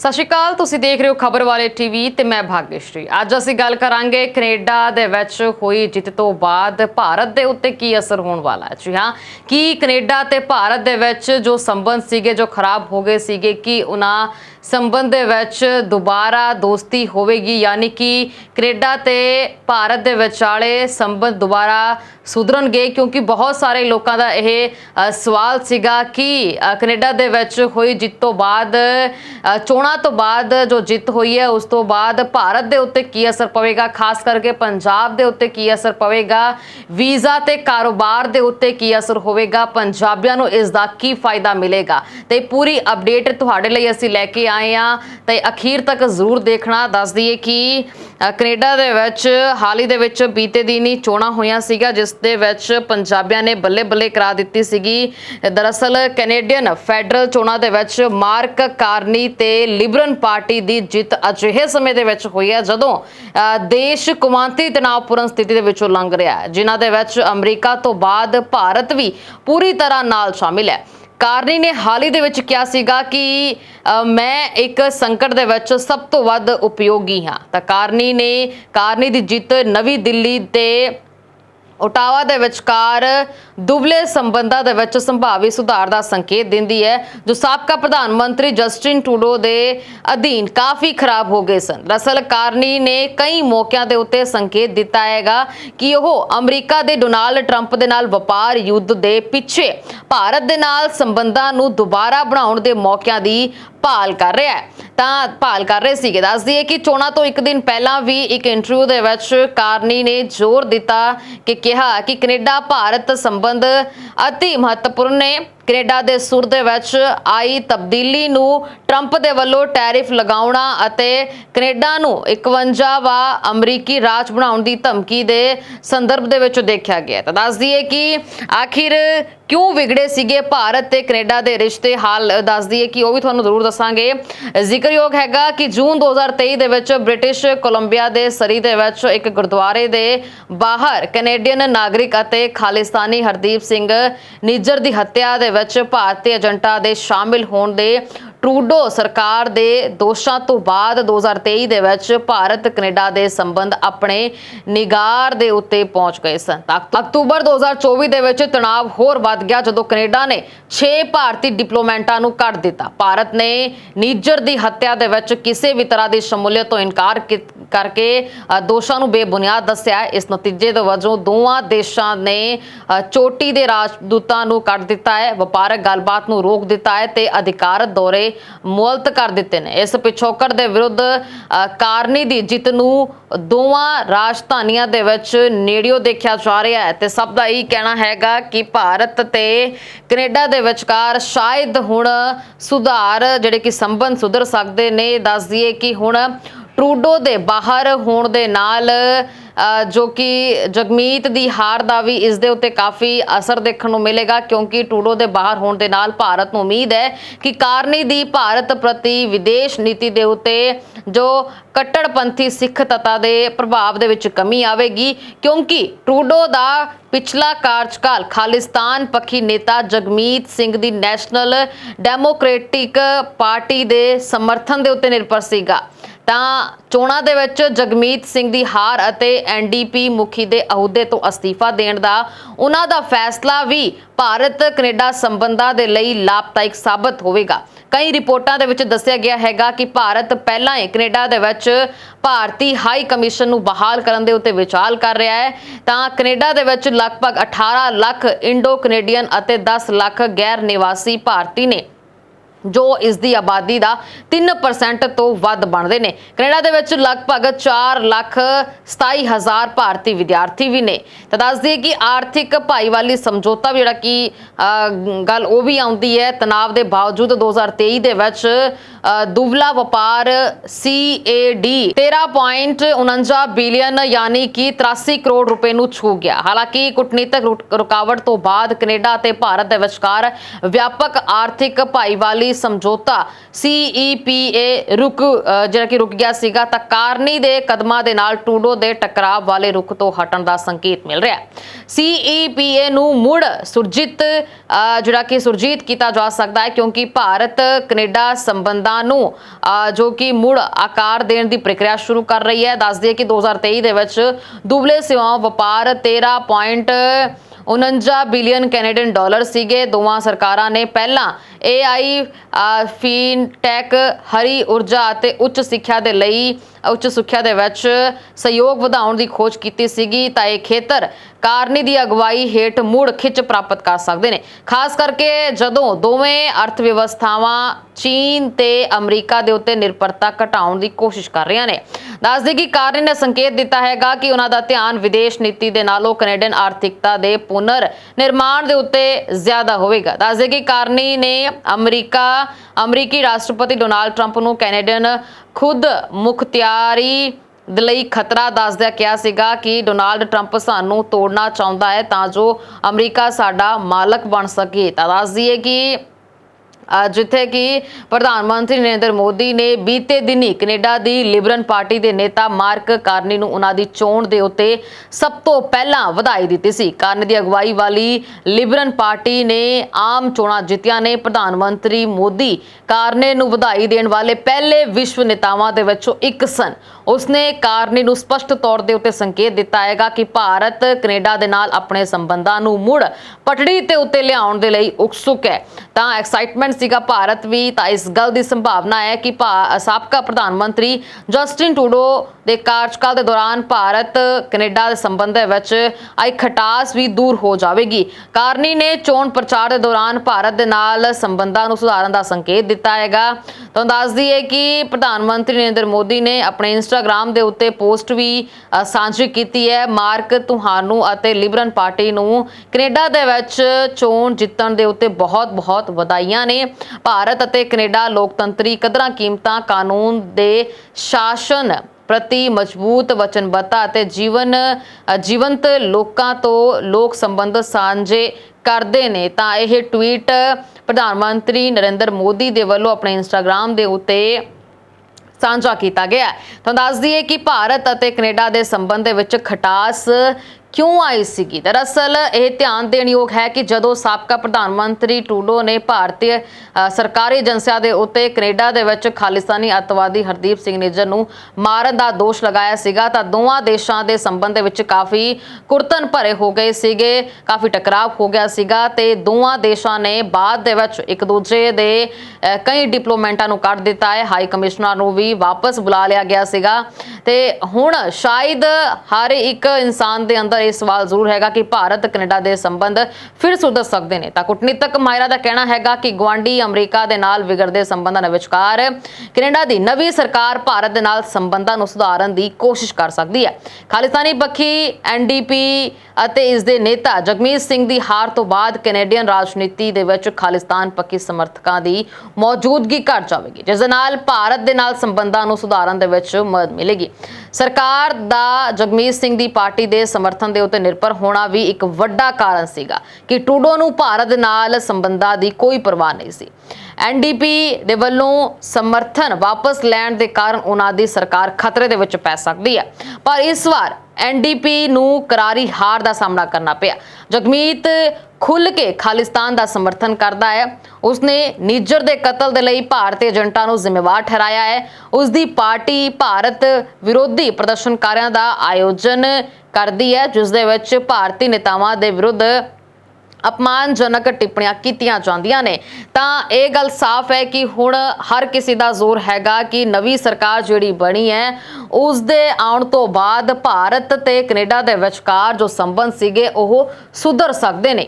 ਸਤਿ ਸ਼੍ਰੀ ਅਕਾਲ, ਤੁਸੀਂ ਦੇਖ ਰਹੇ ਹੋ ਖਬਰ ਵਾਲੇ ਟੀਵੀ ਤੇ ਮੈਂ ਭਾਗਯਸ਼੍ਰੀ ਅੱਜ ਅਸੀਂ ਗੱਲ ਕਰਾਂਗੇ ਕੈਨੇਡਾ ਦੇ ਵਿੱਚ ਹੋਈ ਜਿੱਤ ਤੋਂ ਬਾਅਦ ਭਾਰਤ ਦੇ ਉੱਤੇ ਕੀ ਅਸਰ ਹੋਣ ਵਾਲਾ ਹੈ। ਜੀ ਹਾਂ, ਕੀ ਕੈਨੇਡਾ ਤੇ ਭਾਰਤ ਦੇ ਵਿੱਚ ਜੋ ਸੰਬੰਧ ਸੀਗੇ, ਜੋ ਖਰਾਬ ਹੋ ਗਏ ਸੀਗੇ, ਕਿ ਉਹਨਾਂ ਸੰਬੰਧ ਦੇ ਵਿੱਚ ਦੁਬਾਰਾ ਦੋਸਤੀ ਹੋਵੇਗੀ ਯਾਨੀ ਕਿ ਕੈਨੇਡਾ ਤੇ ਭਾਰਤ ਦੇ ਵਿਚਾਲੇ ਸੰਬੰਧ ਦੁਬਾਰਾ ਸੁਧਰਨਗੇ ਕਿਉਂਕਿ ਬਹੁਤ ਸਾਰੇ ਲੋਕਾਂ ਦਾ ਇਹ ਸਵਾਲ ਸੀਗਾ ਕਿ ਅ, ਕੈਨੇਡਾ ਦੇ ਵਿੱਚ ਹੋਈ ਜਿੱਤ ਤੋਂ ਬਾਅਦ ਚੋਣਾਂ ਤੋਂ ਬਾਅਦ ਜੋ ਜਿੱਤ ਹੋਈ ਹੈ ਉਸ ਤੋਂ ਬਾਅਦ ਭਾਰਤ ਦੇ ਉੱਤੇ ਕੀ ਅਸਰ ਪਵੇਗਾ? ਖਾਸ ਕਰਕੇ ਪੰਜਾਬ ਦੇ ਉੱਤੇ ਕੀ ਅਸਰ ਪਵੇਗਾ? ਵੀਜ਼ਾ ਤੇ ਕਾਰੋਬਾਰ ਦੇ ਉੱਤੇ ਕੀ ਅਸਰ ਹੋਵੇਗਾ? ਪੰਜਾਬੀਆਂ ਨੂੰ ਇਸ ਦਾ ਕੀ ਫਾਇਦਾ ਮਿਲੇਗਾ? ਤੇ ਪੂਰੀ ਅਪਡੇਟ ਤੁਹਾਡੇ ਲਈ ਅਸੀਂ ਲੈ ਕੇ ਆ ਆਏ ਆ ਤੇ ਅਖੀਰ ਤੱਕ ਜ਼ਰੂਰ ਦੇਖਣਾ। ਦੱਸ ਦਈਏ ਕਿ ਕੈਨੇਡਾ ਦੇ ਵਿੱਚ ਹਾਲ ਹੀ ਦੇ ਵਿੱਚ ਬੀਤੇ ਦਿਨ ਹੀ ਚੋਣਾਂ ਹੋਈਆਂ ਸੀਗਾ ਜਿਸ ਦੇ ਵਿੱਚ ਪੰਜਾਬੀਆਂ ਨੇ ਬੱਲੇ ਬੱਲੇ ਕਰਾ ਦਿੱਤੀ ਸੀਗੀ। ਦਰਅਸਲ ਕੈਨੇਡੀਅਨ ਫੈਡਰਲ ਚੋਣਾਂ ਦੇ ਵਿੱਚ ਮਾਰਕ ਕਾਰਨੀ ਤੇ ਲਿਬਰਲ ਪਾਰਟੀ ਦੀ ਜਿੱਤ ਅਜਿਹੇ ਸਮੇਂ ਦੇ ਵਿੱਚ ਹੋਈ ਹੈ ਜਦੋਂ ਅ, ਦੇਸ਼ ਕੁਮਾਂਤਰੀ ਤਣਾਅਪੂਰਨ ਸਥਿਤੀ ਦੇ ਵਿੱਚੋਂ ਲੰਘ ਰਿਹਾ ਹੈ ਜਿਨ੍ਹਾਂ ਦੇ ਵਿੱਚ ਅਮਰੀਕਾ ਤੋਂ ਬਾਅਦ ਭਾਰਤ ਵੀ ਪੂਰੀ ਤਰ੍ਹਾਂ ਨਾਲ ਸ਼ਾਮਿਲ ਹੈ। ਕਾਰਨੀ ਨੇ ਹਾਲ ਹੀ ਦੇ ਵਿੱਚ ਕਿਹਾ ਸੀਗਾ ਕਿ ਮੈਂ ਇੱਕ ਸੰਕਟ ਦੇ ਵਿੱਚ ਸਭ ਤੋਂ ਵੱਧ ਉਪਯੋਗੀ ਹਾਂ। ਤਾਂ ਕਾਰਨੀ ਨੇ, ਕਾਰਨੀ ਦੀ ਜਿੱਤ ਨਵੀਂ ਦਿੱਲੀ ਤੇ ਓਟਾਵਾ ਦੇ ਵਿਚਕਾਰ ਦੁਬਲੇ ਸੰਬੰਧਾਂ ਦੇ ਵਿੱਚ ਸੰਭਾਵੀ ਸੁਧਾਰ ਦਾ ਸੰਕੇਤ ਦਿੰਦੀ ਹੈ, ਜੋ ਸਾਬਕਾ ਪ੍ਰਧਾਨ ਮੰਤਰੀ ਜਸਟਿਨ ਟੂਡੋ ਦੇ ਅਧੀਨ ਕਾਫੀ ਖਰਾਬ ਹੋ ਗਏ ਸਨ। ਰਸਲ ਕਾਰਨੀ ਨੇ ਕਈ ਮੌਕਿਆਂ ਦੇ ਉੱਤੇ ਸੰਕੇਤ ਦਿੱਤਾ ਹੈਗਾ ਕਿ ਉਹ ਅਮਰੀਕਾ ਦੇ ਡੋਨਾਲਡ ਟਰੰਪ ਦੇ ਨਾਲ ਵਪਾਰ ਯੁੱਧ ਦੇ ਪਿੱਛੇ ਭਾਰਤ ਦੇ ਨਾਲ ਸੰਬੰਧਾਂ ਨੂੰ ਦੁਬਾਰਾ ਬਣਾਉਣ ਦੇ ਮੌਕਿਆਂ ਦੀ ਭਾਲ ਕਰ ਰਿਹਾ ਹੈ। ਤਾਂ ਭਾਲ ਕਰ ਰਹੇ ਸੀਗੇ। ਦੱਸ ਦਈਏ ਕਿ ਚੋਣਾਂ ਤੋਂ ਇੱਕ ਦਿਨ ਪਹਿਲਾਂ ਵੀ ਇੱਕ ਇੰਟਰਵਿਊ ਦੇ ਵਿੱਚ ਕਾਰਨੀ ਨੇ ਜ਼ੋਰ ਦਿੱਤਾ ਕਿ ਕਿਹਾ ਕਿ ਕੈਨੇਡਾ, ਭਾਰਤ ਸੰਬੰਧ ਅਤੀ ਮਹੱਤਵਪੂਰਨ ਨੇ। ਕੈਨੇਡਾ ਦੇ ਸੁਰ ਦੇ ਵਿੱਚ ਆਈ ਤਬਦੀਲੀ ਨੂੰ ਟਰੰਪ ਦੇ ਵੱਲੋਂ ਟੈਰਿਫ ਲਗਾਉਣਾ ਅਤੇ ਕੈਨੇਡਾ ਨੂੰ 51ਵਾ ਅਮਰੀਕੀ ਰਾਜ ਬਣਾਉਣ ਦੀ ਧਮਕੀ ਦੇ ਸੰਦਰਭ ਦੇ ਵਿੱਚ ਦੇਖਿਆ ਗਿਆ ਤਾਂ ਦੱਸ ਦਈਏ ਕਿ ਆਖਿਰ ਕਿਉਂ ਵਿਗੜੇ ਸੀਗੇ ਭਾਰਤ ਤੇ ਕੈਨੇਡਾ ਦੇ ਰਿਸ਼ਤੇ ਹਾਲ? ਦੱਸ ਦਈਏ ਕਿ ਉਹ ਵੀ ਤੁਹਾਨੂੰ ਜ਼ਰੂਰ ਦੱਸਾਂਗੇ। ਜ਼ਿਕਰਯੋਗ ਹੈਗਾ ਕਿ ਜੂਨ 2023 ਦੇ ਵਿੱਚ ਬ੍ਰਿਟਿਸ਼ ਕੋਲੰਬੀਆ ਦੇ ਸਰੀ ਦੇ ਵਿੱਚ ਇੱਕ ਗੁਰਦੁਆਰੇ ਦੇ ਬਾਹਰ ਕੈਨੇਡੀਅਨ ਨਾਗਰਿਕ ਅਤੇ ਖਾਲਿਸਤਾਨੀ ਹਰਦੀਪ ਸਿੰਘ ਨਿੱਜਰ ਦੀ ਹੱਤਿਆ ਦੇ ਵਿੱਚ ਭਾਰਤੀ ਏਜੰਟਾਂ ਦੇ ਸ਼ਾਮਿਲ ਹੋਣ ਦੇ ਟਰੂਡੋ ਸਰਕਾਰ ਦੇ ਦੋਸ਼ਾਂ ਤੋਂ ਬਾਅਦ 2023 ਦੇ ਵਿੱਚ ਭਾਰਤ, ਕੈਨੇਡਾ ਦੇ ਸੰਬੰਧ ਆਪਣੇ ਨਿਗਾਰ ਦੇ ਉੱਤੇ ਪਹੁੰਚ ਗਏ ਸਨ। ਤਾਂ ਅਕਤੂਬਰ 2024 ਦੇ ਵਿੱਚ ਤਣਾਅ ਹੋਰ ਵੱਧ ਗਿਆ ਜਦੋਂ ਕੈਨੇਡਾ ਨੇ 6 ਭਾਰਤੀ ਡਿਪਲੋਮੈਂਟਾਂ ਨੂੰ ਕੱਢ ਦਿੱਤਾ। ਭਾਰਤ ਨੇ ਨੀਜਰ ਦੀ ਹੱਤਿਆ ਦੇ ਵਿੱਚ ਕਿਸੇ ਵੀ ਤਰ੍ਹਾਂ ਦੀ ਸ਼ਮੂਲੀਅਤ ਤੋਂ ਇਨਕਾਰ ਕਰਕੇ ਦੋਸ਼ਾਂ ਨੂੰ ਬੇਬੁਨਿਆਦ ਦੱਸਿਆ। ਇਸ ਨਤੀਜੇ ਦੇ ਵਜੋਂ ਦੋਵਾਂ ਦੇਸ਼ਾਂ ਨੇ ਚੋਟੀ ਦੇ ਰਾਜਦੂਤਾਂ ਨੂੰ ਕੱਢ ਦਿੱਤਾ ਹੈ। ਵਪਾਰਕ ਗੱਲਬਾਤ ਨੂੰ ਰੋਕ ਦਿੱਤਾ ਹੈ ਤੇ ਅਧਿਕਾਰਤ ਦੌਰੇ ਮੁਅੱਤਲ ਕਰ ਦਿੱਤੇ ਨੇ। ਇਸ ਪਿਛੋਕੜ ਦੇ ਵਿਰੁੱਧ ਕਾਰਨੀ ਦੀ ਜਿੱਤ ਨੂੰ ਦੋਵਾਂ ਰਾਜਧਾਨੀਆਂ ਦੇ ਵਿੱਚ ਨੇੜਿਓ ਦੇਖਿਆ ਜਾ ਰਿਹਾ ਹੈ ਤੇ ਸਭ ਦਾ ਇਹ ਕਹਿਣਾ ਹੈਗਾ ਕਿ ਭਾਰਤ ਤੇ ਕੈਨੇਡਾ ਦੇ ਵਿਚਕਾਰ ਸ਼ਾਇਦ ਹੁਣ ਸੁਧਾਰ, ਜਿਹੜੇ ਕਿ ਸੰਬੰਧ ਸੁਧਰ ਸਕਦੇ ਨੇ ਦੱਸ ਦਈਏ ਕਿ ਹੁਣ ਟਰੂਡੋ ਦੇ ਬਾਹਰ ਹੋਣ ਦੇ ਨਾਲ ਜੋ ਕਿ ਜਗਮੀਤ ਦੀ ਹਾਰ ਦਾ ਵੀ ਇਸ ਦੇ ਉੱਤੇ ਕਾਫੀ ਅਸਰ ਦੇਖਣ ਨੂੰ ਮਿਲੇਗਾ, ਕਿਉਂਕਿ ਟੂਡੋ ਦੇ ਬਾਹਰ ਹੋਣ ਦੇ ਨਾਲ ਭਾਰਤ ਨੂੰ ਉਮੀਦ ਹੈ ਕਿ ਕਾਰਨੀ ਦੀ ਭਾਰਤ ਪ੍ਰਤੀ ਵਿਦੇਸ਼ ਨੀਤੀ ਦੇ ਉੱਤੇ ਜੋ ਕੱਟੜਪੰਥੀ ਸਿੱਖ ਤਤਾ ਦੇ ਪ੍ਰਭਾਵ ਦੇ ਵਿੱਚ ਕਮੀ ਆਵੇਗੀ, ਕਿਉਂਕਿ ਟੂਡੋ ਦਾ ਪਿਛਲਾ ਕਾਰਜਕਾਲ ਖਾਲਿਸਤਾਨ ਪੱਖੀ ਨੇਤਾ ਜਗਮੀਤ ਸਿੰਘ ਦੀ ਨੈਸ਼ਨਲ ਡੈਮੋਕ੍ਰੈਟਿਕ ਪਾਰਟੀ ਦੇ ਸਮਰਥਨ ਦੇ ਉੱਤੇ ਨਿਰਭਰ ਸੀਗਾ। ਤਾਂ ਚੋਣਾਂ ਦੇ ਵਿੱਚ ਜਗਮੀਤ ਸਿੰਘ ਦੀ ਹਾਰ ਅਤੇ ਐਨਡੀਪੀ ਮੁਖੀ ਦੇ ਅਹੁਦੇ ਤੋਂ ਅਸਤੀਫਾ ਦੇਣ ਦਾ ਉਹਨਾਂ ਦਾ ਫੈਸਲਾ ਵੀ ਭਾਰਤ ਕੈਨੇਡਾ ਸੰਬੰਧਾਂ ਦੇ ਲਈ ਲਾਭਦਾਇਕ ਸਾਬਤ ਹੋਵੇਗਾ। ਕਈ ਰਿਪੋਰਟਾਂ ਦੇ ਵਿੱਚ ਦੱਸਿਆ ਗਿਆ ਹੈਗਾ ਕਿ ਭਾਰਤ ਪਹਿਲਾਂ ਹੀ ਕੈਨੇਡਾ ਦੇ ਵਿੱਚ ਭਾਰਤੀ ਹਾਈ ਕਮਿਸ਼ਨ ਨੂੰ ਬਹਾਲ ਕਰਨ ਦੇ ਉੱਤੇ ਵਿਚਾਰ ਕਰ ਰਿਹਾ ਹੈ। ਤਾਂ ਕੈਨੇਡਾ ਦੇ ਵਿੱਚ ਲਗਭਗ 18 ਲੱਖ ਇੰਡੋ ਕੈਨੇਡੀਅਨ ਅਤੇ 10 ਲੱਖ ਗੈਰ ਨਿਵਾਸੀ ਭਾਰਤੀ ਨੇ ਜੋ ਇਸ ਦੀ ਆਬਾਦੀ ਦਾ 3% ਤੋਂ ਵੱਧ ਬਣਦੇ ਨੇ। ਕੈਨੇਡਾ ਦੇ ਵਿੱਚ ਲਗਭਗ 4 ਲੱਖ 27 ਹਜ਼ਾਰ ਭਾਰਤੀ ਵਿਦਿਆਰਥੀ ਵੀ ਨੇ। ਤਾਂ ਦੱਸ ਦਈਏ ਕਿ ਆਰਥਿਕ ਭਾਈਵਾਲੀ ਸਮਝੌਤਾ ਵੀ ਜਿਹੜਾ ਕਿ ਅਹ, ਗੱਲ ਉਹ ਵੀ ਆਉਂਦੀ ਹੈ ਤਣਾਅ ਦੇ ਬਾਵਜੂਦ 2023 ਦੇ ਵਿੱਚ ਅਹ, ਦੁਬਲਾ ਵਪਾਰ CAD 13.49 ਬਿਲੀਅਨ ਯਾਨੀ ਕਿ 83 ਕਰੋੜ ਰੁਪਏ ਨੂੰ ਛੂ ਗਿਆ। ਹਾਲਾਂਕਿ ਕੂਟਨੀਤਕ ਰੁਕ- ਰੁਕਾਵਟ ਤੋਂ ਬਾਅਦ ਕੈਨੇਡਾ ਅਤੇ ਭਾਰਤ ਦੇ ਵਿਚਕਾਰ ਵਿਆਪਕ ਆਰਥਿਕ ਭਾਈਵਾਲੀ ਲਈ ਸਮਝੌਤਾ CEPA ਰੁਕ ਜਿਹੜਾ ਕਿ ਰੁਕ ਗਿਆ ਸੀਗਾ ਤਾਂ ਕਾਰਨੀ ਦੇ ਕਦਮਾਂ ਦੇ ਨਾਲ ਟੂਡੋ ਦੇ ਟਕਰਾਅ ਵਾਲੇ ਰੁਖ ਤੋਂ ਹਟਣ ਦਾ ਸੰਕੇਤ ਮਿਲ ਰਿਹਾ ਹੈ ਨੂੰ ਮੁੜ ਸੁਰਜੀਤ ਜਿਹੜਾ ਕਿ ਸੁਰਜੀਤ ਕੀਤਾ ਜਾ ਸਕਦਾ ਹੈ ਕਿਉਂਕਿ ਭਾਰਤ ਕੈਨੇਡਾ ਸੰਬੰਧਾਂ ਨੂੰ ਅ, ਜੋ ਕਿ ਮੁੜ ਆਕਾਰ ਦੇਣ ਦੀ ਪ੍ਰਕਿਰਿਆ ਸ਼ੁਰੂ ਕਰ ਰਹੀ ਹੈ ਦੱਸ ਦਈਏ ਕਿ 2023 ਦੇ ਵਿੱਚ ਦੁਬਲੇ ਸੇਵਾਵਾਂ ਵਪਾਰ 13. 49 ਬਿਲੀਅਨ ਕੈਨੇਡੀਅਨ ਡਾਲਰ ਸੀਗੇ। ਦੋਵਾਂ ਸਰਕਾਰਾਂ ਨੇ ਪਹਿਲਾਂ AI ਫਿਨਟੈਕ, ਹਰੀ ਊਰਜਾ ਅਤੇ ਉੱਚ ਸਿੱਖਿਆ ਦੇ ਲਈ ਉੱਚ ਸਿੱਖਿਆ ਦੇ ਵਿੱਚ ਸਹਿਯੋਗ ਵਧਾਉਣ ਦੀ ਖੋਜ ਕੀਤੀ ਸੀਗੀ, ਤਾਂ ਇਹ ਖੇਤਰ ਕਾਰਨੀ ਦੀ ਅਗਵਾਈ ਹੇਠ ਮੁੜ ਖਿੱਚ ਪ੍ਰਾਪਤ ਕਰ ਸਕਦੇ ਨੇ। ਖਾਸ ਕਰਕੇ ਜਦੋਂ ਦੋਵੇਂ ਅਰਥ ਵਿਵਸਥਾਵਾਂ ਚੀਨ ਤੇ ਅਮਰੀਕਾ ਦੇ ਉੱਤੇ ਨਿਰਭਰਤਾ ਘਟਾਉਣ ਦੀ ਕੋਸ਼ਿਸ਼ ਕਰ ਰਹੀਆਂ ਨੇ। ਦੱਸਦੇ ਕਿ ਕਾਰਨੀ ਨੇ ਸੰਕੇਤ ਦਿੱਤਾ ਹੈਗਾ ਕਿ ਉਹਨਾਂ ਦਾ ਧਿਆਨ ਵਿਦੇਸ਼ ਨੀਤੀ ਦੇ ਨਾਲੋਂ ਕੈਨੇਡੀਅਨ ਆਰਥਿਕਤਾ ਦੇ ਪੁਨਰ ਨਿਰਮਾਣ ਦੇ ਉੱਤੇ ਜ਼ਿਆਦਾ ਹੋਵੇਗਾ। ਦੱਸਦੇ ਕਿ ਕਾਰਨੀ ਨੇ ਅਮਰੀਕਾ, ਅਮਰੀਕੀ ਰਾਸ਼ਟਰਪਤੀ ਡੋਨਾਲਡ ਟਰੰਪ ਨੂੰ ਕੈਨੇਡੀਅਨ ਖੁਦ ਮੁਖਤਿਆਰੀ ਦੇ ਲਈ ਖਤਰਾ ਦੱਸਦਿਆਂ ਕਿਹਾ ਸੀਗਾ ਕਿ ਡੋਨਾਲਡ ਟਰੰਪ ਸਾਨੂੰ ਤੋੜਨਾ ਚਾਹੁੰਦਾ ਹੈ ਤਾਂ ਜੋ ਅਮਰੀਕਾ ਸਾਡਾ ਮਾਲਕ ਬਣ ਸਕੇ। ਤਾਂ ਦੱਸ ਦਈਏ ਕਿ ਜਿੱਥੇ ਕਿ ਪ੍ਰਧਾਨ ਮੰਤਰੀ ਨਰਿੰਦਰ ਮੋਦੀ ਨੇ ਬੀਤੇ ਦਿਨੀ ਕੈਨੇਡਾ ਦੀ ਲਿਬਰਲ ਪਾਰਟੀ ਦੇ ਨੇਤਾ ਮਾਰਕ ਕਾਰਨੀ ਨੂੰ ਉਹਨਾਂ ਦੀ ਚੋਣ ਦੇ ਉੱਤੇ ਸਭ ਤੋਂ ਪਹਿਲਾਂ ਵਧਾਈ ਦਿੱਤੀ ਸੀ। ਕਾਰਨੀ ਦੀ ਅਗਵਾਈ ਵਾਲੀ ਲਿਬਰਲ ਪਾਰਟੀ ਨੇ ਆਮ ਚੋਣਾਂ ਜਿੱਤੀਆਂ ਨੇ। ਪ੍ਰਧਾਨ ਮੰਤਰੀ ਮੋਦੀ ਕਾਰਨੇ ਨੂੰ ਵਧਾਈ ਦੇਣ ਵਾਲੇ ਪਹਿਲੇ ਵਿਸ਼ਵ ਨੇਤਾਵਾਂ ਦੇ ਵਿੱਚੋਂ ਇੱਕ ਸਨ। ਉਸਨੇ ਕਾਰਨੀ ਨੂੰ ਸਪਸ਼ਟ ਤੌਰ ਦੇ ਉੱਤੇ ਸੰਕੇਤ ਦਿੱਤਾ ਹੈਗਾ ਕਿ ਭਾਰਤ ਕੈਨੇਡਾ ਦੇ ਨਾਲ ਆਪਣੇ ਸੰਬੰਧਾਂ ਨੂੰ ਮੁੜ ਪਟੜੀ ਤੇ ਉੱਤੇ ਲਿਆਉਣ ਦੇ ਲਈ ਉਤਸੁਕ ਹੈ। ਤਾਂ ਐਕਸਾਈਟਮੈਂਟ ਸੀਗਾ ਭਾਰਤ ਵੀ, ਤਾਂ ਇਸ ਗੱਲ ਦੀ ਸੰਭਾਵਨਾ ਹੈ ਕਿ ਭਾ- ਸਾਬਕਾ ਪ੍ਰਧਾਨ ਮੰਤਰੀ ਜਸਟਿਨ ਟੂਡੋ ਦੇ ਕਾਰਜਕਾਲ ਦੇ ਦੌਰਾਨ ਭਾਰਤ ਕੈਨੇਡਾ ਦੇ ਸੰਬੰਧ ਵਿੱਚ ਆਈ ਖਟਾਸ ਵੀ ਦੂਰ ਹੋ ਜਾਵੇਗੀ। ਕਾਰਨੀ ਨੇ ਚੋਣ ਪ੍ਰਚਾਰ ਦੇ ਦੌਰਾਨ ਭਾਰਤ ਦੇ ਨਾਲ ਸੰਬੰਧਾਂ ਨੂੰ ਸੁਧਾਰਨ ਦਾ ਸੰਕੇਤ ਦਿੱਤਾ ਹੈਗਾ। ਤੁਹਾਨੂੰ ਦੱਸ ਦਈਏ ਕਿ ਪ੍ਰਧਾਨ ਮੰਤਰੀ ਨਰਿੰਦਰ ਮੋਦੀ ਨੇ ਆਪਣੇ ਇੰਸਟਾਗ੍ਰam ਦੇ ਉੱਤੇ ਪੋਸਟ ਵੀ ਸਾਂਝੀ ਕੀਤੀ ਹੈ। ਮਾਰਕ ਤੁਹਾਨੂੰ ਅਤੇ ਲਿਬਰਲ ਪਾਰਟੀ ਨੂੰ ਕੈਨੇਡਾ ਦੇ ਵਿੱਚ ਚੋਣ ਜਿੱਤਣ ਦੇ ਉੱਤੇ ਬਹੁਤ-ਬਹੁਤ ਵਧਾਈਆਂ ਨੇ। ਭਾਰਤ ਅਤੇ ਕੈਨੇਡਾ ਲੋਕਤੰਤਰੀ ਕਦਰਾਂ ਕੀਮਤਾਂ ਕਾਨੂੰਨ ਦੇ ਸ਼ਾਸਨ ਪ੍ਰਤੀ ਮਜ਼ਬੂਤ ਵਚਨਬੱਧਤਾ ਅਤੇ ਜੀਵਨ ਜੀਵੰਤ ਲੋਕਾਂ ਤੋਂ ਲੋਕ ਸੰਬੰਧ ਸਾਂਝੇ ਕਰਦੇ ਨੇ, ਤਾਂ ਇਹ ਟਵੀਟ ਪ੍ਰਧਾਨ ਮੰਤਰੀ ਨਰਿੰਦਰ ਮੋਦੀ ਦੇ ਵੱਲੋਂ ਆਪਣੇ ਇੰਸਟਾਗ੍ਰam ਦੇ ਉੱਤੇ ਸਾਂਝਾ ਕੀਤਾ ਗਿਆ ਤੁਹਾਨੂੰ ਦੱਸ ਦਈਏ ਕਿ ਭਾਰਤ ਅਤੇ ਕੈਨੇਡਾ ਦੇ ਸੰਬੰਧ ਦੇ ਵਿੱਚ ਖਟਾਸ ਕਿਉਂ ਆਈ ਸੀਗੀ? ਦਰਅਸਲ ਇਹ ਧਿਆਨ ਦੇਣਯੋਗ ਹੈ ਕਿ ਜਦੋਂ ਸਾਬਕਾ ਪ੍ਰਧਾਨ ਮੰਤਰੀ ਟੂਡੋ ਨੇ ਭਾਰਤੀ ਸਰਕਾਰੀ ਏਜੰਸੀਆਂ ਦੇ ਉੱਤੇ ਕੈਨੇਡਾ ਦੇ ਵਿੱਚ ਖਾਲਿਸਤਾਨੀ ਅੱਤਵਾਦੀ ਹਰਦੀਪ ਸਿੰਘ ਨਿੱਜਰ ਨੂੰ ਮਾਰਨ ਦਾ ਦੋਸ਼ ਲਗਾਇਆ ਸੀਗਾ, ਤਾਂ ਦੋਵਾਂ ਦੇਸ਼ਾਂ ਦੇ ਸੰਬੰਧ ਦੇ ਵਿੱਚ ਕਾਫੀ ਕੁਰਤਨ ਭਰੇ ਹੋ ਗਏ ਸੀਗੇ, ਕਾਫੀ ਟਕਰਾਵ ਹੋ ਗਿਆ ਸੀਗਾ ਤੇ ਦੋਵਾਂ ਦੇਸ਼ਾਂ ਨੇ ਬਾਅਦ ਦੇ ਵਿੱਚ ਇੱਕ ਦੂਜੇ ਦੇ ਕਈ ਡਿਪਲੋਮੈਂਟਾਂ ਨੂੰ ਕੱਢ ਦਿੱਤਾ ਹੈ। ਹਾਈ ਕਮਿਸ਼ਨਰ ਨੂੰ ਵੀ ਵਾਪਸ ਬੁਲਾ ਲਿਆ ਗਿਆ ਸੀਗਾ। ਤੇ ਹੁਣ ਸ਼ਾਇਦ ਹਰ ਇੱਕ ਇਨਸਾਨ ਦੇ ਅੰਦਰ ਇਹ ਸਵਾਲ ਜ਼ਰੂਰ ਹੈਗਾ ਕਿ ਭਾਰਤ, ਕੈਨੇਡਾ ਦੇ ਸੰਬੰਧ ਫਿਰ ਸੁਧਰ ਸਕਦੇ ਨੇ। ਤਾਂ ਕੂਟਨੀਤਕ ਮਾਇਰਾ ਦਾ ਕਹਿਣਾ ਹੈਗਾ ਕਿ ਗਵਾਂਡੀ ਅਮਰੀਕਾ ਦੇ ਨਾਲ ਵਿਗੜਦੇ ਸੰਬੰਧਾਂ ਦੇ ਵਿਚਕਾਰ ਕੈਨੇਡਾ ਦੀ ਨਵੀਂ ਸਰਕਾਰ ਭਾਰਤ ਦੇ ਨਾਲ ਸੰਬੰਧਾਂ ਨੂੰ ਸੁਧਾਰਨ ਦੀ ਕੋਸ਼ਿਸ਼ ਕਰ ਸਕਦੀ ਹੈ। ਖਾਲਿਸਤਾਨੀ ਪੱਖੀ ਐਨਡੀਪੀ ਅਤੇ ਇਸ ਦੇ ਨੇਤਾ ਜਗਮੀਤ ਸਿੰਘ ਦੀ ਹਾਰ ਤੋਂ ਬਾਅਦ ਕੈਨੇਡੀਅਨ ਰਾਜਨੀਤੀ ਦੇ ਵਿੱਚ ਖਾਲਿਸਤਾਨ ਪੱਖੀ ਸਮਰਥਕਾਂ ਦੀ ਮੌਜੂਦਗੀ ਘਟ ਜਾਵੇਗੀ, ਜਿਸ ਦੇ ਨਾਲ ਭਾਰਤ ਦੇ ਨਾਲ ਸੰਬੰਧਾਂ ਨੂੰ ਸੁਧਾਰਨ ਦੇ ਵਿੱਚ ਮਦਦ ਮਿਲੇਗੀ। ਸਰਕਾਰ ਦਾ, ਜਗਮੀਤ ਸਿੰਘ ਦੀ ਪਾਰਟੀ ਦੇ ਸਮਰਥਨ ਦੇ ਉੱਤੇ ਨਿਰਭਰ ਹੋਣਾ ਵੀ ਇੱਕ ਵੱਡਾ ਕਾਰਨ ਸੀਗਾ ਕਿ ਟੂਡੋ ਨੂੰ ਭਾਰਤ ਨਾਲ ਸੰਬੰਧਾਂ ਦੀ ਕੋਈ ਪਰਵਾਹ ਨਹੀਂ ਸੀ। ਐਨਡੀਪੀ ਦੇ ਵੱਲੋਂ ਸਮਰਥਨ ਵਾਪਸ ਲੈਣ ਦੇ ਕਾਰਨ ਉਹਨਾਂ ਦੀ ਸਰਕਾਰ ਖਤਰੇ ਦੇ ਵਿੱਚ ਪੈ ਸਕਦੀ ਹੈ। ਪਰ ਇਸ ਵਾਰ ਐਨਡੀਪੀ ਨੂੰ ਕਰਾਰੀ ਹਾਰ ਦਾ ਸਾਹਮਣਾ ਕਰਨਾ ਪਿਆ। ਜਗਮੀਤ ਖੁੱਲ ਕੇ ਖਾਲਿਸਤਾਨ ਦਾ ਸਮਰਥਨ ਕਰਦਾ ਹੈ। ਉਸਨੇ ਨਿੱਜਰ ਦੇ ਕਤਲ ਦੇ ਲਈ ਭਾਰਤੀ ਏਜੰਟਾਂ ਨੂੰ ਜ਼ਿੰਮੇਵਾਰ ਠਹਿਰਾਇਆ ਹੈ। ਉਸ ਦੀ ਪਾਰਟੀ ਭਾਰਤ ਵਿਰੋਧੀ ਪ੍ਰਦਰਸ਼ਨਕਾਰੀਆਂ ਦਾ ਆਯੋਜਨ ਕਰਦੀ ਹੈ, ਜਿਸ ਦੇ ਵਿੱਚ ਭਾਰਤੀ ਨੇਤਾਵਾਂ ਦੇ ਵਿਰੁੱਧ ਅਪਮਾਨਜਨਕ ਟਿੱਪਣੀਆਂ ਕੀਤੀਆਂ ਜਾਂਦੀਆਂ ਨੇ। ਤਾਂ ਇਹ ਗੱਲ ਸਾਫ਼ ਹੈ ਕਿ ਹੁਣ ਹਰ ਕਿਸੇ ਦਾ ਜ਼ੋਰ ਹੈਗਾ ਕਿ ਨਵੀਂ ਸਰਕਾਰ ਜਿਹੜੀ ਬਣੀ ਹੈ ਉਸ ਦੇ ਆਉਣ ਤੋਂ ਬਾਅਦ ਭਾਰਤ ਤੇ ਕੈਨੇਡਾ ਦੇ ਵਿਚਕਾਰ ਜੋ ਸੰਬੰਧ ਸੀਗੇ, ਉਹ ਸੁਧਰ ਸਕਦੇ ਨੇ।